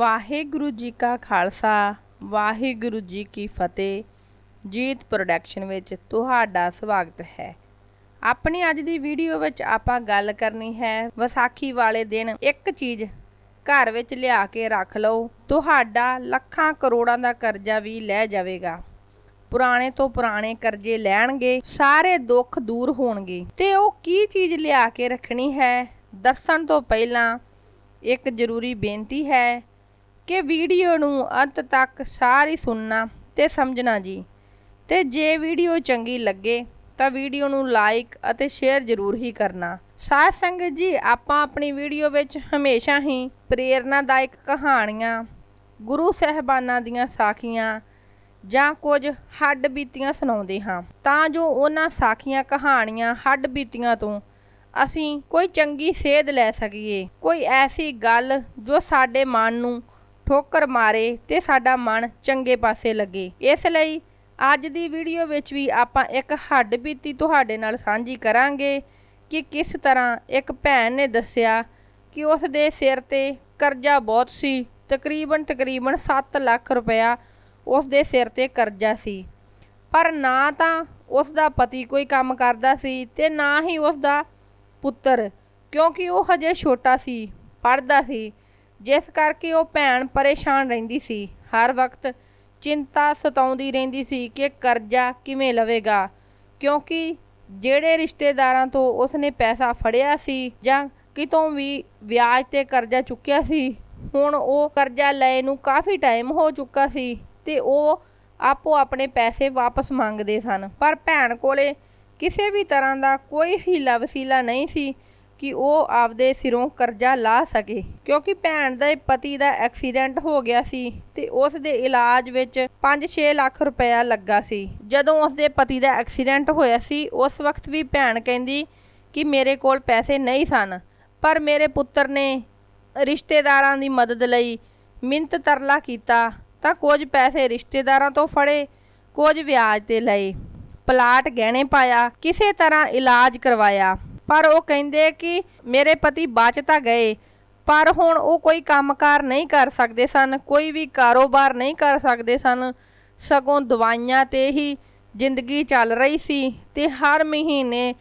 ਵਾਹਿਗੁਰੂ ਜੀ ਕਾ ਖਾਲਸਾ, ਵਾਹਿਗੁਰੂ ਜੀ ਕੀ ਫਤਿਹ। ਜੀਤ ਪ੍ਰੋਡਕਸ਼ਨ ਵਿੱਚ ਤੁਹਾਡਾ ਸਵਾਗਤ ਹੈ। ਆਪਣੀ ਅੱਜ ਦੀ ਵੀਡੀਓ ਵਿੱਚ ਆਪਾਂ ਗੱਲ ਕਰਨੀ ਹੈ ਵਿਸਾਖੀ ਵਾਲੇ ਦਿਨ ਇੱਕ ਚੀਜ਼ ਘਰ ਵਿੱਚ ਲਿਆ ਕੇ ਰੱਖ ਲਓ, ਤੁਹਾਡਾ ਲੱਖਾਂ ਕਰੋੜਾਂ ਦਾ ਕਰਜ਼ਾ ਵੀ ਲੈ ਜਾਵੇਗਾ। ਪੁਰਾਣੇ ਤੋਂ ਪੁਰਾਣੇ ਕਰਜ਼ੇ ਲੈਣਗੇ, ਸਾਰੇ ਦੁੱਖ ਦੂਰ ਹੋਣਗੇ। ਤੇ ਉਹ ਕੀ ਚੀਜ਼ ਲਿਆ ਕੇ ਰੱਖਣੀ ਹੈ, ਦੱਸਣ ਤੋਂ ਪਹਿਲਾਂ ਇੱਕ ਜ਼ਰੂਰੀ ਬੇਨਤੀ ਹੈ ਕਿ ਵੀਡੀਓ ਨੂੰ ਅੰਤ ਤੱਕ ਸਾਰੀ ਸੁਣਨਾ ਤੇ ਸਮਝਣਾ ਜੀ। ਤੇ ਜੇ ਵੀਡੀਓ ਚੰਗੀ ਲੱਗੇ ਤਾਂ ਵੀਡੀਓ ਨੂੰ ਲਾਈਕ ਅਤੇ ਸ਼ੇਅਰ ਜ਼ਰੂਰ ਹੀ ਕਰਨਾ। ਸਾਧ ਸੰਗਤ ਜੀ, ਆਪਾਂ ਆਪਣੀ ਵੀਡੀਓ ਵਿੱਚ ਹਮੇਸ਼ਾ ਹੀ ਪ੍ਰੇਰਨਾਦਾਇਕ ਕਹਾਣੀਆਂ, ਗੁਰੂ ਸਹਿਬਾਨਾਂ ਦੀਆਂ ਸਾਖੀਆਂ ਜਾਂ ਕੁਝ ਹੱਡ ਬੀਤੀਆਂ ਸੁਣਾਉਂਦੇ ਹਾਂ। ਤਾਂ ਜੋ ਉਹਨਾਂ ਸਾਖੀਆਂ ਕਹਾਣੀਆਂ ਹੱਡ ਬੀਤੀਆਂ ਤੋਂ ਅਸੀਂ ਕੋਈ ਚੰਗੀ ਸੇਧ ਲੈ ਸਕੀਏ। ਕੋਈ ਐਸੀ ਗੱਲ ਜੋ ਸਾਡੇ ਮਨ ਨੂੰ ਠੋਕਰ ਮਾਰੇ ਤੇ ਸਾਡਾ ਮਨ ਚੰਗੇ ਪਾਸੇ ਲੱਗੇ। ਇਸ ਲਈ ਅੱਜ ਦੀ ਵੀਡੀਓ ਵਿੱਚ ਵੀ ਆਪਾਂ ਇੱਕ ਹੱਡ ਬੀਤੀ ਤੁਹਾਡੇ ਨਾਲ ਸਾਂਝੀ ਕਰਾਂਗੇ ਕਿ ਕਿਸ ਤਰ੍ਹਾਂ ਇੱਕ ਭੈਣ ਨੇ ਦੱਸਿਆ ਕਿ ਉਸ ਦੇ ਸਿਰ ਤੇ ਕਰਜ਼ਾ ਬਹੁਤ ਸੀ, ਤਕਰੀਬਨ ਤਕਰੀਬਨ 7 ਲੱਖ ਰੁਪਇਆ ਉਸ ਦੇ ਸਿਰ ਤੇ ਕਰਜ਼ਾ ਸੀ। ਪਰ ਨਾ ਤਾਂ ਉਸ ਦਾ ਪਤੀ ਕੋਈ ਕੰਮ ਕਰਦਾ ਸੀ ਤੇ ਨਾ ਹੀ ਉਸ ਦਾ ਪੁੱਤਰ, ਕਿਉਂਕਿ ਉਹ ਹਜੇ ਛੋਟਾ ਸੀ ਪੜਦਾ ਸੀ। ਜਿਸ ਕਰਕੇ ਉਹ ਭੈਣ ਪਰੇਸ਼ਾਨ ਰਹਿੰਦੀ ਸੀ। ਹਰ ਵਕਤ ਚਿੰਤਾ ਸਤਾਉਂਦੀ ਰਹਿੰਦੀ ਸੀ ਕਿ ਕਰਜ਼ਾ ਕਿਵੇਂ ਲਵੇਗਾ, ਕਿਉਂਕਿ ਜਿਹੜੇ ਰਿਸ਼ਤੇਦਾਰਾਂ ਤੋਂ ਉਸਨੇ ਪੈਸਾ ਫੜਿਆ ਸੀ ਜਾਂ ਕਿਤੋਂ ਵੀ ਵਿਆਜ ਤੇ ਕਰਜ਼ਾ ਚੁੱਕਿਆ ਸੀ, ਹੁਣ ਉਹ ਕਰਜ਼ਾ ਲਏ ਨੂੰ ਕਾਫੀ ਟਾਈਮ ਹੋ ਚੁੱਕਾ ਸੀ ਤੇ ਉਹ ਆਪੋ ਆਪਣੇ ਪੈਸੇ ਵਾਪਸ ਮੰਗਦੇ ਸਨ। ਪਰ ਭੈਣ ਕੋਲੇ ਕਿਸੇ ਵੀ ਤਰ੍ਹਾਂ ਦਾ ਕੋਈ ਹੀਲਾ ਵਸੀਲਾ ਨਹੀਂ ਸੀ। ਕਿ ਉਹ ਆਪਦੇ ਸਿਰੋਂ ਕਰਜ਼ਾ ਲਾ ਸਕੇ। ਕਿਉਂਕਿ ਭੈਣ ਦੇ ਪਤੀ ਦਾ ਐਕਸੀਡੈਂਟ ਹੋ ਗਿਆ ਸੀ ਤੇ ਉਸ ਦੇ ਇਲਾਜ ਵਿੱਚ 5-6 ਲੱਖ ਰੁਪਇਆ ਲੱਗਾ ਸੀ। ਜਦੋਂ ਉਸ ਦੇ ਪਤੀ ਦਾ ਐਕਸੀਡੈਂਟ ਹੋਇਆ ਸੀ, ਉਸ ਵਕਤ ਵੀ ਭੈਣ ਕਹਿੰਦੀ ਕਿ ਮੇਰੇ ਕੋਲ ਪੈਸੇ ਨਹੀਂ ਸਨ, ਪਰ ਮੇਰੇ ਪੁੱਤਰ ਨੇ ਰਿਸ਼ਤੇਦਾਰਾਂ ਦੀ ਮਦਦ ਲਈ ਮਿੰਤ ਤਰਲਾ ਕੀਤਾ ਤਾਂ ਕੁਝ ਪੈਸੇ ਰਿਸ਼ਤੇਦਾਰਾਂ ਤੋਂ ਫੜੇ, ਕੁਝ ਵਿਆਜ ਤੇ ਲਏ। ਪਲਾਟ ਗਹਿਣੇ ਪਾਇਆ, ਕਿਸੇ ਤਰ੍ਹਾਂ ਇਲਾਜ ਕਰਵਾਇਆ। ਪਰ ਉਹ ਕਹਿੰਦੇ ਕਿ ਮੇਰੇ ਪਤੀ ਬਚ ਤਾਂ ਗਏ, ਪਰ ਹੁਣ ਉਹ ਕੋਈ ਕੰਮਕਾਰ ਨਹੀਂ ਕਰ ਸਕਦੇ ਸਨ, ਕੋਈ ਵੀ ਕਾਰੋਬਾਰ ਨਹੀਂ ਕਰ ਸਕਦੇ ਸਨ। ਸਗੋਂ ਦਵਾਈਆਂ ਤੇ ਹੀ ਜ਼ਿੰਦਗੀ ਚੱਲ ਰਹੀ ਸੀ ਤੇ ਹਰ ਮਹੀਨੇ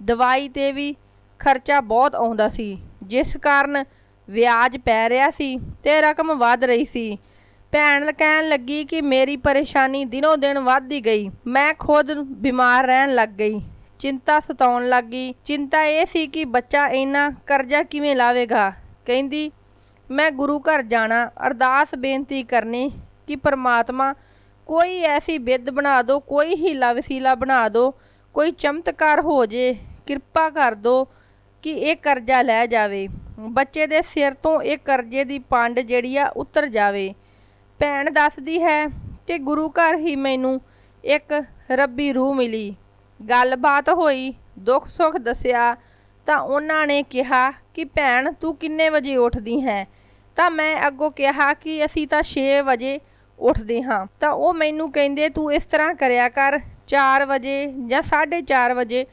ਦਵਾਈ ਤੇ ਵੀ ਖਰਚਾ ਬਹੁਤ ਆਉਂਦਾ ਸੀ, ਜਿਸ ਕਾਰਨ ਵਿਆਜ ਪੈ ਰਿਹਾ ਸੀ ਤੇ ਰਕਮ ਵੱਧ ਰਹੀ ਸੀ। ਭੈਣ ਕਹਿਣ ਲੱਗੀ ਕਿ ਮੇਰੀ ਪਰੇਸ਼ਾਨੀ ਦਿਨੋ ਦਿਨ ਵੱਧਦੀ ਗਈ, ਮੈਂ ਖੁਦ ਬਿਮਾਰ ਰਹਿਣ ਲੱਗ ਗਈ। ਚਿੰਤਾ ਸਤਾਉਣ ਲੱਗੀ ਚਿੰਤਾ ਇਹ ਸੀ ਕਿ ਬੱਚਾ ਇੰਨਾ ਕਰਜ਼ਾ ਕਿਵੇਂ ਲਾਵੇਗਾ? ਕਹਿੰਦੀ, ਮੈਂ ਗੁਰੂ ਘਰ ਜਾਣਾ। ਅਰਦਾਸ ਬੇਨਤੀ ਕਰਨੀ ਕਿ ਪਰਮਾਤਮਾ ਕੋਈ ਐਸੀ ਬਿੱਦ ਬਣਾ ਦਿਓ ਕੋਈ ਹੀਲਾ ਵਸੀਲਾ ਬਣਾ ਦਿਓ ਕੋਈ ਚਮਤਕਾਰ ਹੋ ਜੇ, ਕਿਰਪਾ ਕਰ ਦਿਓ ਕਿ ਇਹ ਕਰਜ਼ਾ ਲੈ ਜਾਵੇ। ਬੱਚੇ ਦੇ ਸਿਰ ਤੋਂ ਇਹ ਕਰਜ਼ੇ ਦੀ ਪੰਡ ਜਿਹੜੀ ਆ ਉਤਰ ਜਾਵੇ। ਭੈਣ ਦੱਸਦੀ ਹੈ ਕਿ ਗੁਰੂ ਘਰ ਹੀ ਮੈਨੂੰ ਇੱਕ ਰੱਬੀ ਰੂਹ ਮਿਲੀ। ਗੱਲਬਾਤ ਹੋਈ, ਦੁੱਖ ਸੁੱਖ ਦੱਸਿਆ, ਤਾਂ ਉਹਨਾਂ ਨੇ ਕਿਹਾ ਕਿ ਭੈਣ ਤੂੰ ਕਿੰਨੇ ਵਜੇ ਉੱਠਦੀ ਹੈ? ਤਾਂ ਮੈਂ ਅੱਗੋਂ ਕਿਹਾ ਕਿ ਅਸੀਂ ਤਾਂ 6 ਵਜੇ ਉੱਠਦੇ ਹਾਂ। ਤਾਂ ਉਹ ਮੈਨੂੰ ਕਹਿੰਦੇ, ਤੂੰ ਇਸ ਤਰ੍ਹਾਂ ਕਰਿਆ ਕਰ 4 ਵਜੇ ਜਾਂ 4:30 ਵਜੇ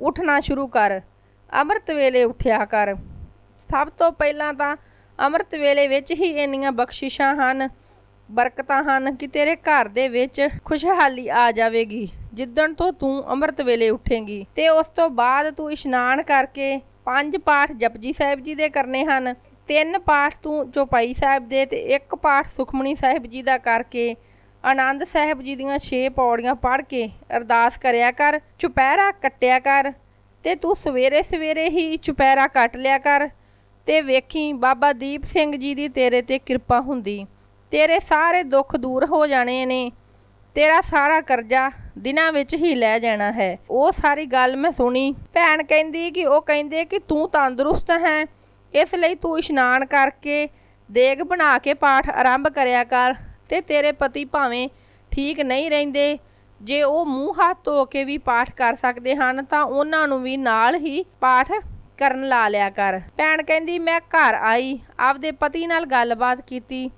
ਉੱਠਣਾ ਸ਼ੁਰੂ ਕਰ। ਅੰਮ੍ਰਿਤ ਵੇਲੇ ਉੱਠਿਆ ਕਰ। ਸਭ ਤੋਂ ਪਹਿਲਾਂ ਤਾਂ ਅੰਮ੍ਰਿਤ ਵੇਲੇ ਵਿੱਚ ਹੀ ਇੰਨੀਆਂ ਬਖਸ਼ਿਸ਼ਾਂ ਹਨ, ਬਰਕਤਾਂ ਹਨ ਕਿ ਤੇਰੇ ਘਰ ਦੇ ਵਿੱਚ ਖੁਸ਼ਹਾਲੀ ਆ ਜਾਵੇਗੀ। ਜਿੱਦਣ ਤੋਂ ਤੂੰ ਅੰਮ੍ਰਿਤ ਵੇਲੇ ਉੱਠੇਂਗੀ ਤੇ ਉਸ ਤੋਂ ਬਾਅਦ ਤੂੰ ਇਸ਼ਨਾਨ ਕਰਕੇ ਪੰਜ ਪਾਠ ਜਪਜੀ ਸਾਹਿਬ ਜੀ ਦੇ ਕਰਨੇ ਹਨ। ਤਿੰਨ ਪਾਠ ਤੂੰ ਚੌਪਾਈ ਸਾਹਿਬ ਦੇ ਤੇ ਇੱਕ ਪਾਠ ਸੁਖਮਣੀ ਸਾਹਿਬ ਜੀ ਦਾ ਕਰਕੇ ਆਨੰਦ ਸਾਹਿਬ ਜੀ ਦੀਆਂ 6 ਪੌੜੀਆਂ ਪੜ੍ਹ ਕੇ ਅਰਦਾਸ ਕਰਿਆ ਕਰ, ਚੁਪਹਿਰਾ ਕੱਟਿਆ ਕਰ ਤੇ ਤੂੰ ਸਵੇਰੇ ਸਵੇਰੇ ਹੀ ਚੁਪਹਿਰਾ ਕੱਟ ਲਿਆ ਕਰ ਤੇ ਵੇਖੀ ਬਾਬਾ ਦੀਪ ਸਿੰਘ ਜੀ ਦੀ ਤੇਰੇ ਤੇ ਕਿਰਪਾ ਹੁੰਦੀ। ਤੇਰੇ ਸਾਰੇ ਦੁੱਖ ਦੂਰ ਹੋ ਜਾਣੇ ਨੇ। ਤੇਰਾ ਸਾਰਾ ਕਰਜ਼ਾ ਦਿਨਾਂ ਵਿੱਚ ਹੀ ਲੈ ਜਾਣਾ ਹੈ। ਉਹ ਸਾਰੀ ਗੱਲ ਮੈਂ ਸੁਣੀ। ਭੈਣ ਕਹਿੰਦੀ ਕਿ ਉਹ ਕਹਿੰਦੇ ਕਿ ਤੂੰ ਤੰਦਰੁਸਤ ਹੈ। ਇਸ ਲਈ ਤੂੰ ਇਸ਼ਨਾਨ ਕਰਕੇ ਦੇਗ ਬਣਾ ਕੇ ਪਾਠ ਆਰੰਭ ਕਰਿਆ ਕਰ ਤੇ ਤੇਰੇ ਪਤੀ ਭਾਵੇਂ ਠੀਕ ਨਹੀਂ ਰਹਿੰਦੇ, ਜੇ ਉਹ ਮੂੰਹ ਹੱਥ ਧੋ ਕੇ ਵੀ ਪਾਠ ਕਰ ਸਕਦੇ ਹਨ, ਤਾਂ ਉਹਨਾਂ ਨੂੰ ਵੀ ਨਾਲ ਹੀ ਪਾਠ ਕਰਨ ਲਾ ਲਿਆ ਕਰ। ਭੈਣ ਕਹਿੰਦੀ, ਮੈਂ ਘਰ ਆਈ, ਆਪਦੇ ਪਤੀ ਨਾਲ ਗੱਲਬਾਤ ਕੀਤੀ।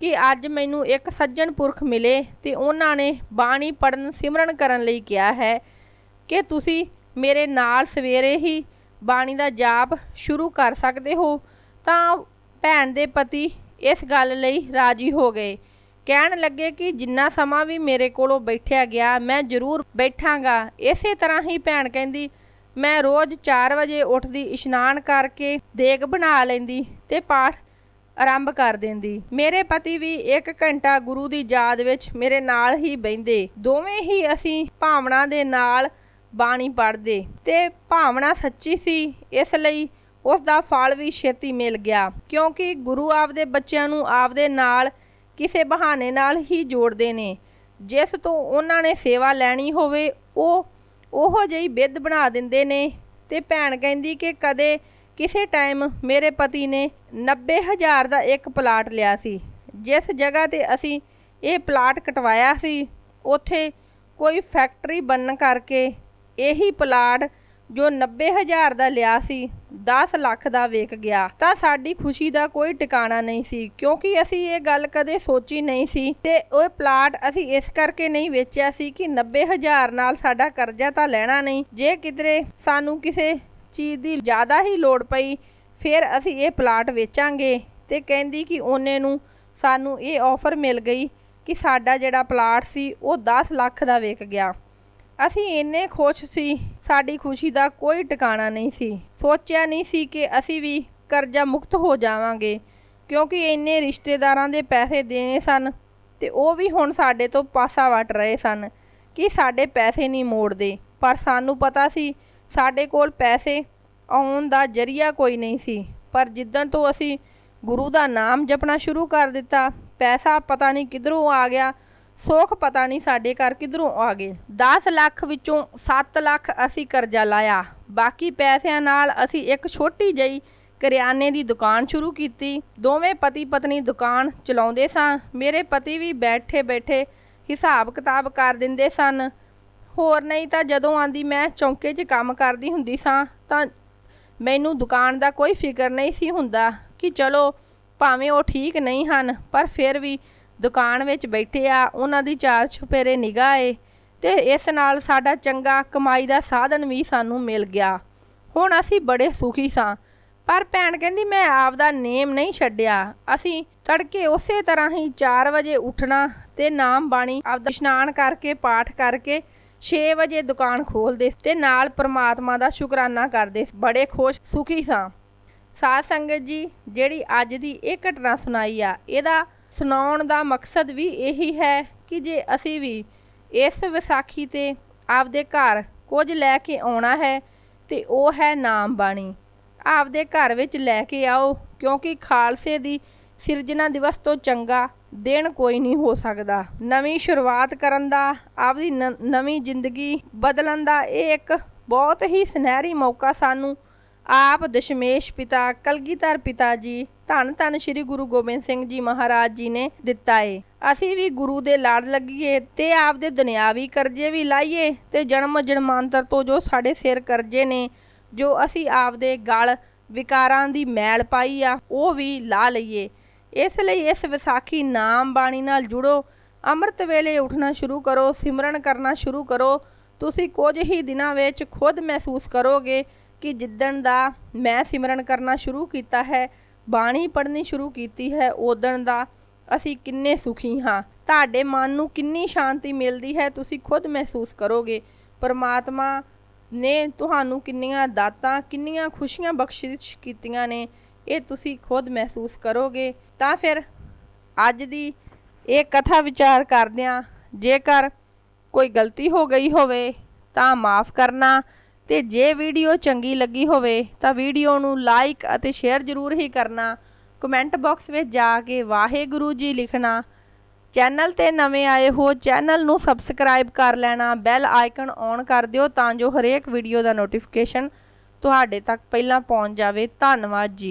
ਕਿ ਅੱਜ ਮੈਨੂੰ ਇੱਕ ਸੱਜਣ ਪੁਰਖ ਮਿਲੇ ਤੇ ਉਹਨਾਂ ਨੇ ਬਾਣੀ ਪੜਨ ਸਿਮਰਨ ਕਰਨ ਲਈ ਕਿਹਾ ਹੈ ਕਿ ਤੁਸੀਂ ਮੇਰੇ ਨਾਲ ਸਵੇਰੇ ਹੀ ਬਾਣੀ ਦਾ ਜਾਪ ਸ਼ੁਰੂ ਕਰ ਸਕਦੇ ਹੋ ਤਾਂ ਭੈਣ ਦੇ ਪਤੀ ਇਸ ਗੱਲ ਲਈ ਰਾਜੀ ਹੋ ਗਏ। ਕਹਿਣ ਲੱਗੇ ਕਿ ਜਿੰਨਾ ਸਮਾਂ ਵੀ ਮੇਰੇ ਕੋਲੋਂ ਬੈਠਿਆ ਗਿਆ, ਮੈਂ ਜ਼ਰੂਰ ਬੈਠਾਂਗਾ। ਇਸੇ ਤਰ੍ਹਾਂ ਹੀ ਭੈਣ ਕਹਿੰਦੀ, ਮੈਂ ਰੋਜ਼ 4 ਵਜੇ ਉੱਠਦੀ, ਇਸ਼ਨਾਨ ਕਰਕੇ ਦੇਗ ਬਣਾ ਲੈਂਦੀ ਤੇ ਪਾਠ ਆਰੰਭ ਕਰ ਦਿੰਦੀ। ਮੇਰੇ ਪਤੀ ਵੀ 1 ਘੰਟਾ ਗੁਰੂ ਦੀ ਯਾਦ ਵਿੱਚ ਮੇਰੇ ਨਾਲ ਹੀ ਬੈੰਦੇ ਦੋਵੇਂ ਹੀ ਅਸੀਂ ਭਾਵਨਾ ਦੇ ਨਾਲ ਬਾਣੀ ਪੜ੍ਹਦੇ। ਤੇ ਭਾਵਨਾ ਸੱਚੀ ਸੀ, ਇਸ ਲਈ ਉਸ ਦਾ ਫਲ ਵੀ ਛੇਤੀ ਮਿਲ ਗਿਆ। ਕਿਉਂਕਿ ਗੁਰੂ ਆਪਦੇ ਬੱਚਿਆਂ ਨੂੰ ਆਪਦੇ ਨਾਲ ਕਿਸੇ ਬਹਾਨੇ ਨਾਲ ਹੀ ਜੋੜਦੇ ਨੇ। ਜਿਸ ਤੋਂ ਉਹਨਾਂ ਨੇ ਸੇਵਾ ਲੈਣੀ ਹੋਵੇ, ਉਹ ਉਹੋ ਜਿਹੀ ਬਿੱਦ ਬਣਾ ਦਿੰਦੇ ਨੇ। ਤੇ ਭੈਣ ਕਹਿੰਦੀ ਕਿ ਕਦੇ ਕਿਸੇ ਟਾਈਮ ਮੇਰੇ ਪਤੀ ਨੇ 90000 ਦਾ ਇੱਕ ਪਲਾਟ ਲਿਆ ਸੀ। ਜਿਸ ਜਗ੍ਹਾ ਤੇ ਅਸੀਂ ਇਹ ਪਲਾਟ ਕਟਵਾਇਆ ਸੀ, ਉੱਥੇ ਕੋਈ ਫੈਕਟਰੀ ਬਣਨ ਕਰਕੇ ਇਹੀ ਪਲਾਟ ਜੋ 90000 ਦਾ ਲਿਆ ਸੀ 10 ਲੱਖ ਦਾ ਵੇਚ ਗਿਆ। ਤਾਂ ਸਾਡੀ ਖੁਸ਼ੀ ਦਾ ਕੋਈ ਟਿਕਾਣਾ ਨਹੀਂ ਸੀ, ਕਿਉਂਕਿ ਅਸੀਂ ਇਹ ਗੱਲ ਕਦੇ ਸੋਚੀ ਨਹੀਂ ਸੀ ਤੇ ਉਹ ਪਲਾਟ ਅਸੀਂ ਇਸ ਕਰਕੇ ਨਹੀਂ ਵੇਚਿਆ ਸੀ ਕਿ 90000 ਨਾਲ ਸਾਡਾ ਕਰਜ਼ਾ ਤਾਂ ਲੈਣਾ ਨਹੀਂ। ਜੇ ਕਿਧਰੇ ਸਾਨੂੰ ਕਿਸੇ ਚੀਜ਼ ਦੀ ਜ਼ਿਆਦਾ ਹੀ ਲੋੜ ਪਈ ਫਿਰ ਅਸੀਂ ਇਹ ਪਲਾਟ ਵੇਚਾਂਗੇ ਤੇ ਕਹਿੰਦੀ ਕਿ ਉਹਨੇ ਨੂੰ ਸਾਨੂੰ ਇਹ ਆਫਰ ਮਿਲ ਗਈ ਕਿ ਸਾਡਾ ਜਿਹੜਾ ਪਲਾਟ ਸੀ ਉਹ 10 ਲੱਖ ਦਾ ਵਿਕ ਗਿਆ। ਅਸੀਂ ਇੰਨੇ ਖੁਸ਼ ਸੀ, ਸਾਡੀ ਖੁਸ਼ੀ ਦਾ ਕੋਈ ਟਿਕਾਣਾ ਨਹੀਂ ਸੀ। ਸੋਚਿਆ ਨਹੀਂ ਸੀ ਕਿ ਅਸੀਂ ਵੀ ਕਰਜ਼ਾ ਮੁਕਤ ਹੋ ਜਾਵਾਂਗੇ, ਕਿਉਂਕਿ ਇੰਨੇ ਰਿਸ਼ਤੇਦਾਰਾਂ ਦੇ ਪੈਸੇ ਦੇਣੇ ਸਨ ਤੇ ਉਹ ਵੀ ਹੁਣ ਸਾਡੇ ਤੋਂ ਪਾਸਾ ਵਟ ਰਹੇ ਸਨ ਕਿ ਸਾਡੇ ਪੈਸੇ ਨਹੀਂ ਮੋੜਦੇ। ਪਰ ਸਾਨੂੰ ਪਤਾ ਸੀ, ਸਾਡੇ ਕੋਲ ਪੈਸੇ ਆਉਣ ਦਾ ਜਰੀਆ ਕੋਈ ਨਹੀਂ ਸੀ। ਪਰ ਜਿੱਦਣ ਤੋਂ ਅਸੀਂ ਗੁਰੂ ਦਾ ਨਾਮ ਜਪਣਾ ਸ਼ੁਰੂ ਕਰ ਦਿੱਤਾ, ਪੈਸਾ ਪਤਾ ਨਹੀਂ ਕਿਧਰੋਂ ਆ ਗਿਆ, ਸੁੱਖ ਪਤਾ ਨਹੀਂ ਸਾਡੇ ਘਰ ਕਿਧਰੋਂ ਆ ਗਏ। 10 ਲੱਖ ਵਿੱਚੋਂ 7 ਲੱਖ ਅਸੀਂ ਕਰਜ਼ਾ ਲਾਇਆ। ਬਾਕੀ ਪੈਸਿਆਂ ਨਾਲ ਅਸੀਂ ਇੱਕ ਛੋਟੀ ਜਿਹੀ ਕਰਿਆਨੇ ਦੀ ਦੁਕਾਨ ਸ਼ੁਰੂ ਕੀਤੀ। ਦੋਵੇਂ ਪਤੀ ਪਤਨੀ ਦੁਕਾਨ ਚਲਾਉਂਦੇ ਸਾਂ। ਮੇਰੇ ਪਤੀ ਵੀ ਬੈਠੇ ਬੈਠੇ ਹਿਸਾਬ ਕਿਤਾਬ ਕਰ ਦਿੰਦੇ ਸਨ। ਹੋਰ ਨਹੀਂ ਤਾਂ ਜਦੋਂ ਆਂਦੀ ਮੈਂ ਚੌਂਕੇ 'ਚ ਕੰਮ ਕਰਦੀ ਹੁੰਦੀ ਸਾਂ ਤਾਂ ਮੈਨੂੰ ਦੁਕਾਨ ਦਾ ਕੋਈ ਫਿਕਰ ਨਹੀਂ ਸੀ ਹੁੰਦਾ ਕਿ ਚਲੋ ਭਾਵੇਂ ਉਹ ਠੀਕ ਨਹੀਂ ਹਨ, ਪਰ ਫਿਰ ਵੀ ਦੁਕਾਨ ਵਿੱਚ ਬੈਠੇ ਆ, ਉਹਨਾਂ ਦੀ ਚਾਰ ਛੁਪੇਰੇ ਨਿਗਾਹ ਏ ਤੇ ਇਸ ਨਾਲ ਸਾਡਾ ਚੰਗਾ ਕਮਾਈ ਦਾ ਸਾਧਨ ਵੀ ਸਾਨੂੰ ਮਿਲ ਗਿਆ। ਹੁਣ ਅਸੀਂ ਬੜੇ ਸੁਖੀ ਸਾਂ। ਪਰ ਭੈਣ ਕਹਿੰਦੀ, ਮੈਂ ਆਪਦਾ ਨੇਮ ਨਹੀਂ ਛੱਡਿਆ। ਅਸੀਂ ਤੜਕੇ ਉਸੇ ਤਰ੍ਹਾਂ ਹੀ 4 ਵਜੇ ਉੱਠਣਾ ਤੇ ਨਾਮ ਬਾਣੀ ਆਪਦਾ ਇਸ਼ਨਾਨ ਕਰਕੇ, ਪਾਠ ਕਰਕੇ 6 ਵਜੇ ਦੁਕਾਨ ਖੋਲਦੇ ਤੇ ਨਾਲ ਪ੍ਰਮਾਤਮਾ ਦਾ ਸ਼ੁਕਰਾਨਾ ਕਰਦੇ ਬੜੇ ਖੁਸ਼, ਸੁਖੀ ਸਾਂ। ਸਾਧ ਸੰਗਤ ਜੀ, ਜਿਹੜੀ ਅੱਜ ਦੀ ਇਹ ਘਟਨਾ ਸੁਣਾਈ ਆ, ਇਹਦਾ ਸੁਣਾਉਣ ਦਾ ਮਕਸਦ ਵੀ ਇਹੀ ਹੈ ਕਿ ਜੇ ਅਸੀਂ ਵੀ ਇਸ ਵਿਸਾਖੀ ਤੇ ਆਪਦੇ ਘਰ ਕੁਝ ਲੈ ਕੇ ਆਉਣਾ ਹੈ, ਤੇ ਉਹ ਹੈ ਨਾਮ ਬਾਣੀ। ਆਪਦੇ ਘਰ ਵਿੱਚ ਲੈ ਕੇ ਆਓ, ਕਿਉਂਕਿ ਖਾਲਸੇ ਦੀ ਸਿਰਜਣਾ ਦਿਵਸ ਤੋਂ ਚੰਗਾ ਦਿਨ ਕੋਈ ਨਹੀਂ ਹੋ ਸਕਦਾ। ਨਵੀਂ ਸ਼ੁਰੂਆਤ ਕਰਨ ਦਾ, ਆਪਦੀ ਨ- ਨਵੀਂ ਜ਼ਿੰਦਗੀ ਬਦਲਣ ਦਾ ਇਹ ਇੱਕ ਬਹੁਤ ਹੀ ਸੁਨਹਿਰੀ ਮੌਕਾ ਸਾਨੂੰ ਆਪ ਦਸ਼ਮੇਸ਼ ਪਿਤਾ, ਕਲਗੀਧਰ ਪਿਤਾ ਜੀ, ਧੰਨ ਧੰਨ ਸ੍ਰੀ ਗੁਰੂ ਗੋਬਿੰਦ ਸਿੰਘ ਜੀ ਮਹਾਰਾਜ ਜੀ ਨੇ ਦਿੱਤਾ ਏ। ਅਸੀਂ ਵੀ ਗੁਰੂ ਦੇ ਲਾੜ ਲੱਗੀਏ ਤੇ ਆਪਦੇ ਦੁਨਿਆਵੀ ਕਰਜ਼ੇ ਵੀ ਲਾਈਏ ਤੇ ਜਨਮ ਜਨਮਾਂਤਰ ਤੋਂ ਜੋ ਸਾਡੇ ਸਿਰ ਕਰਜ਼ੇ ਨੇ, ਜੋ ਅਸੀਂ ਆਪਦੇ ਗਲ ਵਿਕਾਰਾਂ ਦੀ ਮੈਲ ਪਾਈ ਆ, ਉਹ ਵੀ ਲਾ ਲਈਏ। ਇਸ ਲਈ ਇਸ ਵਿਸਾਖੀ ਨਾਮ ਬਾਣੀ ਨਾਲ ਜੁੜੋ। ਅੰਮ੍ਰਿਤ ਵੇਲੇ ਉੱਠਣਾ ਸ਼ੁਰੂ ਕਰੋ, ਸਿਮਰਨ ਕਰਨਾ ਸ਼ੁਰੂ ਕਰੋ। ਤੁਸੀਂ ਕੁਝ ਹੀ ਦਿਨਾਂ ਵਿੱਚ ਖੁਦ ਮਹਿਸੂਸ ਕਰੋਗੇ ਕਿ ਜਿੱਦਣ ਦਾ ਮੈਂ ਸਿਮਰਨ ਕਰਨਾ ਸ਼ੁਰੂ ਕੀਤਾ ਹੈ, ਬਾਣੀ ਪੜ੍ਹਨੀ ਸ਼ੁਰੂ ਕੀਤੀ ਹੈ ਉਦਣ ਦਾ ਅਸੀਂ ਕਿੰਨੇ ਸੁਖੀ ਹਾਂ। ਤੁਹਾਡੇ ਮਨ ਨੂੰ ਕਿੰਨੀ ਸ਼ਾਂਤੀ ਮਿਲਦੀ ਹੈ, ਤੁਸੀਂ ਖੁਦ ਮਹਿਸੂਸ ਕਰੋਗੇ। ਪਰਮਾਤਮਾ ਨੇ ਤੁਹਾਨੂੰ ਕਿੰਨੀਆਂ ਦਾਤਾਂ, ਕਿੰਨੀਆਂ ਖੁਸ਼ੀਆਂ ਬਖਸ਼ਿਸ਼ ਕੀਤੀਆਂ ਨੇ। ਇਹ ਤੁਸੀਂ ਖੁਦ ਮਹਿਸੂਸ ਕਰੋਗੇ, ਤਾਂ ਫਿਰ ਅੱਜ ਦੀ ਇਹ ਕਥਾ ਵਿਚਾਰ ਕਰਦਿਆਂ ਜੇਕਰ ਕੋਈ ਗਲਤੀ ਹੋ ਗਈ ਹੋਵੇ, ਤਾਂ ਮਾਫ ਕਰਨਾ, ਤੇ ਜੇ ਵੀਡੀਓ ਚੰਗੀ ਲੱਗੀ ਹੋਵੇ, ਤਾਂ ਵੀਡੀਓ ਨੂੰ ਲਾਈਕ ਅਤੇ ਸ਼ੇਅਰ ਜ਼ਰੂਰ ਹੀ ਕਰਨਾ। ਕਮੈਂਟ ਬਾਕਸ ਵਿੱਚ ਜਾ ਕੇ ਵਾਹਿਗੁਰੂ ਜੀ ਲਿਖਣਾ। ਚੈਨਲ ਤੇ ਨਵੇਂ ਆਏ ਹੋ, ਚੈਨਲ ਨੂੰ ਸਬਸਕ੍ਰਾਈਬ ਕਰ ਲੈਣਾ, ਬੈਲ ਆਈਕਨ ਔਨ ਕਰ ਦਿਓ ਤਾਂ ਜੋ ਹਰੇਕ ਵੀਡੀਓ ਦਾ ਨੋਟੀਫਿਕੇਸ਼ਨ ਤੁਹਾਡੇ ਤੱਕ ਪਹਿਲਾਂ ਪਹੁੰਚ ਜਾਵੇ। ਧੰਨਵਾਦ ਜੀ।